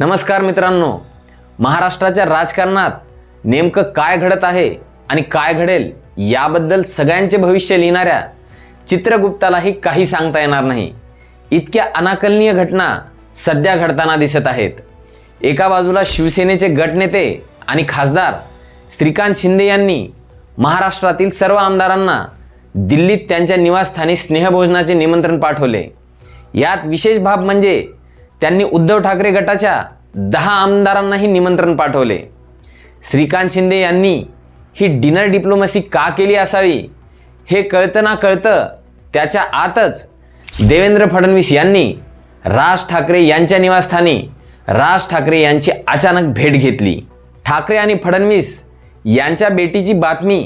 नमस्कार मित्रांनो. महाराष्ट्राच्या राजकारणात नेमकं काय घडत आहे आणि काय घडेल याबद्दल सगळ्यांचे भविष्य लिहिणाऱ्या चित्रगुप्तालाही काही सांगता येणार नाही. इतक्या अनाकलनीय घटना सध्या घडताना दिसत आहेत. एका बाजूला शिवसेनेचे गटनेते आणि खासदार श्रीकांत शिंदे यांनी महाराष्ट्रातील सर्व आमदारांना दिल्लीत त्यांच्या निवासस्थानी स्नेहभोजनाचे निमंत्रण पाठवले. यात विशेष बाब म्हणजे त्यांनी उद्धव ठाकरे गटाच्या दहा आमदारांनाही निमंत्रण पाठवले. श्रीकांत शिंदे यांनी ही डिनर डिप्लोमसी का केली असावी? हे कळतं ना कळतं त्याच्या आतच देवेंद्र फडणवीस यांनी राज ठाकरे यांच्या निवासस्थानी राज ठाकरे यांची अचानक भेट घेतली. ठाकरे आणि फडणवीस यांच्या बेटीची बातमी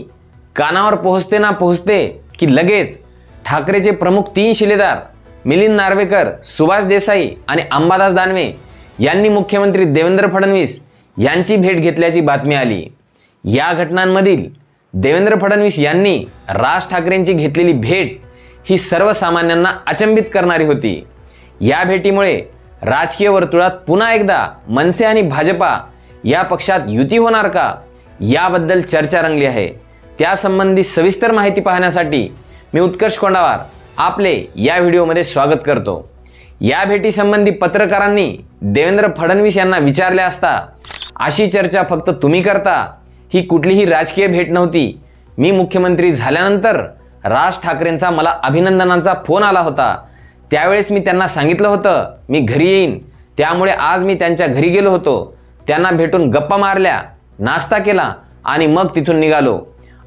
कानावर पोहोचते ना पोहोचते की लगेच ठाकरेचे प्रमुख तीन शिलेदार मिलिंद नार्वेकर सुभाष देसाई आणि अंबादास दानवे यांनी मुख्यमंत्री देवेंद्र फडणवीस यांची भेट घेतल्याची बातमी आली. या घटनांमधील देवेंद्र फडणवीस यांनी राज ठाकरेंची घेतलेली भेट ही सर्वसामान्यांना अचंबित करणारी होती. या भेटीमुळे राजकीय वर्तुळात पुन्हा एकदा मनसे आणि भाजपा या पक्षात युती होणार का याबद्दल चर्चा रंगली आहे. त्यासंबंधी सविस्तर माहिती पाहण्यासाठी मी उत्कर्ष कोंडावार आपले या व्हिडिओमध्ये स्वागत करतो. या भेटीसंबंधी पत्रकारांनी देवेंद्र फडणवीस यांना विचारले असता अशी चर्चा फक्त तुम्ही करता? ही कुठलीही राजकीय भेट नव्हती. मी मुख्यमंत्री झाल्यानंतर राज ठाकरेंचा मला अभिनंदनाचा फोन आला होता. त्यावेळेस मी त्यांना सांगितलं होतं मी घरी येईन. त्यामुळे आज मी त्यांच्या घरी गेलो होतो. त्यांना भेटून गप्पा मारल्या नाश्ता केला आणि मग तिथून निघालो.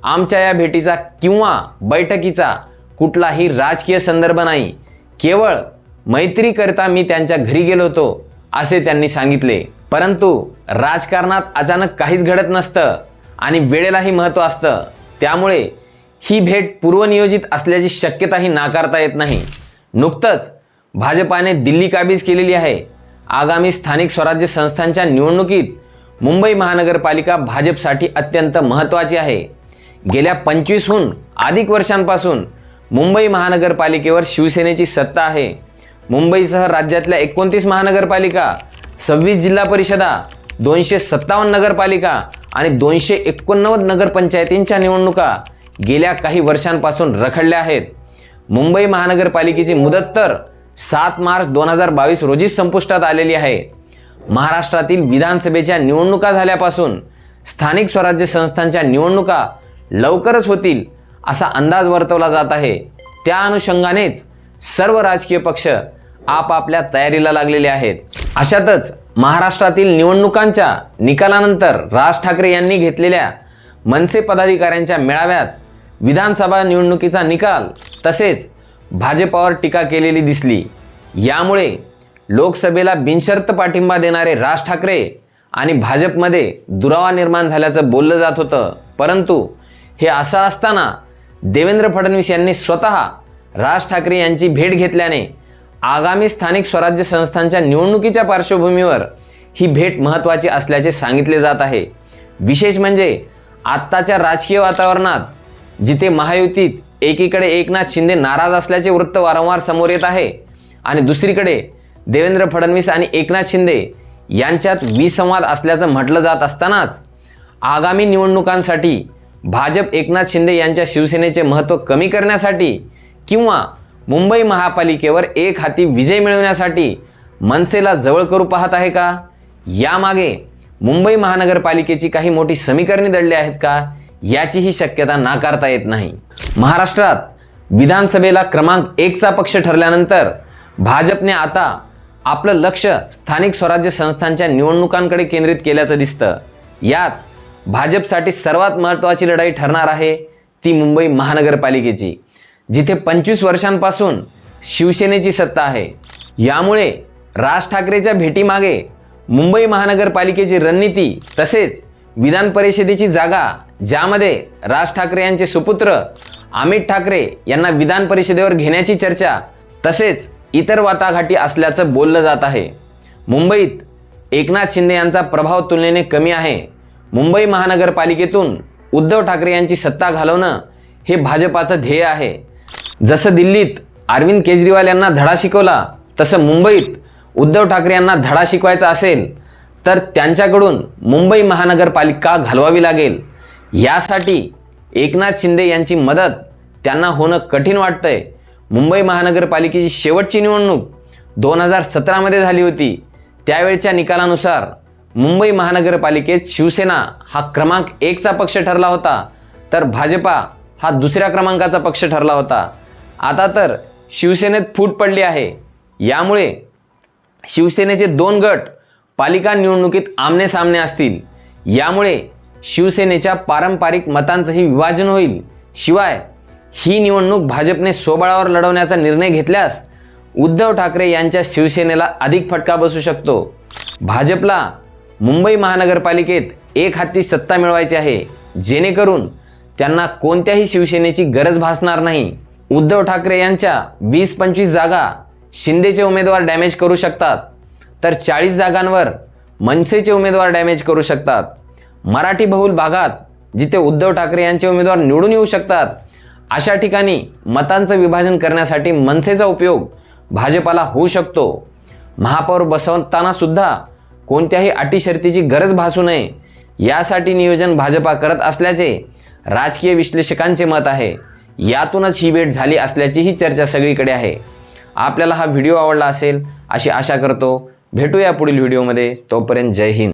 आमच्या या भेटीचा किंवा बैठकीचा कुठलाही राजकीय संदर्भ नाही. केवळ मैत्रीकरिता मी त्यांच्या घरी गेलो होतो असे त्यांनी सांगितले. परंतु राजकारणात अचानक काहीच घडत नसतं आणि वेळेलाही महत्त्व असतं. त्यामुळे ही भेट पूर्वनियोजित असल्याची शक्यताही नाकारता येत नाही. नुकतंच भाजपाने दिल्ली काबीज केलेली आहे. आगामी स्थानिक स्वराज्य संस्थांच्या निवडणुकीत मुंबई महानगरपालिका भाजपसाठी अत्यंत महत्त्वाची आहे. गेल्या पंचवीसहून अधिक वर्षांपासून मुंबई महानगरपालिकेवर शिवसेनेची सत्ता आहे. मुंबईसह राज्यातल्या एकोणतीस महानगरपालिका सव्वीस जिल्हा परिषदा दोनशे सत्तावन्न नगरपालिका आणि दोनशे एकोणनव्वद नगरपंचायतींच्या निवडणुका गेल्या काही वर्षांपासून रखडल्या आहेत. मुंबई महानगरपालिकेची मुदत तर सात मार्च दोन हजार बावीस रोजी संपुष्टात आलेली आहे. महाराष्ट्रातील विधानसभेच्या निवडणुका झाल्यापासून स्थानिक स्वराज्य संस्थांच्या निवडणुका लवकरच होतील असा अंदाज वर्तवला जात आहे. त्या अनुषंगानेच सर्व राजकीय पक्ष आपापल्या तयारीला लागलेले आहेत. अशातच महाराष्ट्रातील निवडणुकांच्या निकालानंतर राज ठाकरे यांनी घेतलेल्या मनसे पदाधिकाऱ्यांच्या मेळाव्यात विधानसभा निवडणुकीचा निकाल तसेच भाजपावर टीका केलेली दिसली. यामुळे लोकसभेला बिनशर्त पाठिंबा देणारे राज ठाकरे आणि भाजपमध्ये दुरावा निर्माण झाल्याचं बोललं जात होतं. परंतु हे असं असताना देवेंद्र फडणवीस यांनी स्वतः राज ठाकरे यांची भेट घेतल्याने आगामी स्थानिक स्वराज्य संस्थांच्या निवडणुकीच्या पार्श्वभूमीवर ही भेट महत्त्वाची असल्याचे सांगितले जात आहे. विशेष म्हणजे आत्ताच्या राजकीय वातावरणात जिथे महायुतीत एकीकडे एकनाथ शिंदे नाराज असल्याचे वृत्त वारंवार समोर येत आहे आणि दुसरीकडे देवेंद्र फडणवीस आणि एकनाथ शिंदे यांच्यात विसंवाद असल्याचं म्हटलं जात असतानाच आगामी निवडणुकांसाठी भाजप एकनाथ शिंदे यांच्या शिवसेनेचे महत्त्व कमी करण्यासाठी किंवा मुंबई महापालिकेवर एक हाती विजय मिळवण्यासाठी मनसेला जवळ करू पाहत आहे का? यामागे मुंबई महानगरपालिकेची काही मोठी समीकरणे दडली आहेत का? याचीही शक्यता नाकारता येत नाही. महाराष्ट्रात विधानसभेला क्रमांक एकचा पक्ष ठरल्यानंतर भाजपने आता आपलं लक्ष स्थानिक स्वराज्य संस्थांच्या निवडणुकांकडे केंद्रित केल्याचं दिसतं. यात भाजपसाठी सर्वात महत्त्वाची लढाई ठरणार आहे ती मुंबई महानगरपालिकेची जिथे पंचवीस वर्षांपासून शिवसेनेची सत्ता आहे. यामुळे राज ठाकरेच्या भेटीमागे मुंबई महानगरपालिकेची रणनीती तसेच विधान परिषदेची जागा ज्यामध्ये राज ठाकरे यांचे सुपुत्र अमित ठाकरे यांना विधान परिषदेवर घेण्याची चर्चा तसेच इतर वाटाघाटी असल्याचं बोललं जात आहे. मुंबईत एकनाथ शिंदे यांचा प्रभाव तुलनेने कमी आहे. मुंबई महानगरपालिकेतून उद्धव ठाकरे यांची सत्ता घालवणं हे भाजपाचं ध्येय आहे. जसं दिल्लीत अरविंद केजरीवाल यांना धडा शिकवला तसं मुंबईत उद्धव ठाकरे यांना धडा शिकवायचा असेल तर त्यांच्याकडून मुंबई महानगरपालिका घालवावी लागेल. यासाठी एकनाथ शिंदे यांची मदत त्यांना होणं कठीण वाटतंय. मुंबई महानगरपालिकेची शेवटची निवडणूक दोन हजार सतरामध्ये झाली होती. त्यावेळच्या निकालानुसार मुंबई महानगरपालिकेत शिवसेना हा क्रमांक एकचा पक्ष ठरला होता तर भाजपा हा दुसऱ्या क्रमांकाचा पक्ष ठरला होता. आता तर शिवसेनेत फूट पडली आहे. यामुळे शिवसेनेचे दोन गट पालिका निवडणुकीत आमने सामने असतील. यामुळे शिवसेनेच्या पारंपरिक मतांचंही विभाजन होईल. शिवाय ही निवडणूक भाजपने सोबळावर लढवण्याचा निर्णय घेतल्यास उद्धव ठाकरे यांच्या शिवसेनेला अधिक फटका बसू शकतो. भाजपला मुंबई महानगरपालिकेत एक हाती सत्ता मिळवायची आहे. जेणेकरून त्यांना कोणत्याही शिवसेनेची गरज भासणार नाही. उद्धव ठाकरे यांच्या वीस पंचवीस जागा शिंदेचे उमेदवार डॅमेज करू शकतात. तर चाळीस जागांवर मनसेचे उमेदवार डॅमेज करू शकतात. मराठी बहुल भागात जिथे उद्धव ठाकरे यांचे उमेदवार निवडून येऊ शकतात अशा ठिकाणी मतांचं विभाजन करण्यासाठी मनसेचा उपयोग भाजपाला होऊ शकतो. महापौर बसवताना सुद्धा कोणत्याही अटी शर्तीची गरज भासू नये. यासाठी नियोजन भाजपा करत असल्याचे राजकीय विश्लेषकांचे मत आहे. यातूनच ही भेट झाली असल्याचीही चर्चा सगळीकडे आहे. आपल्याला हा व्हिडिओ आवडला असेल अशी आशा करतो. भेटूया पुढील व्हिडिओमध्ये. तोपर्यंत जय हिंद.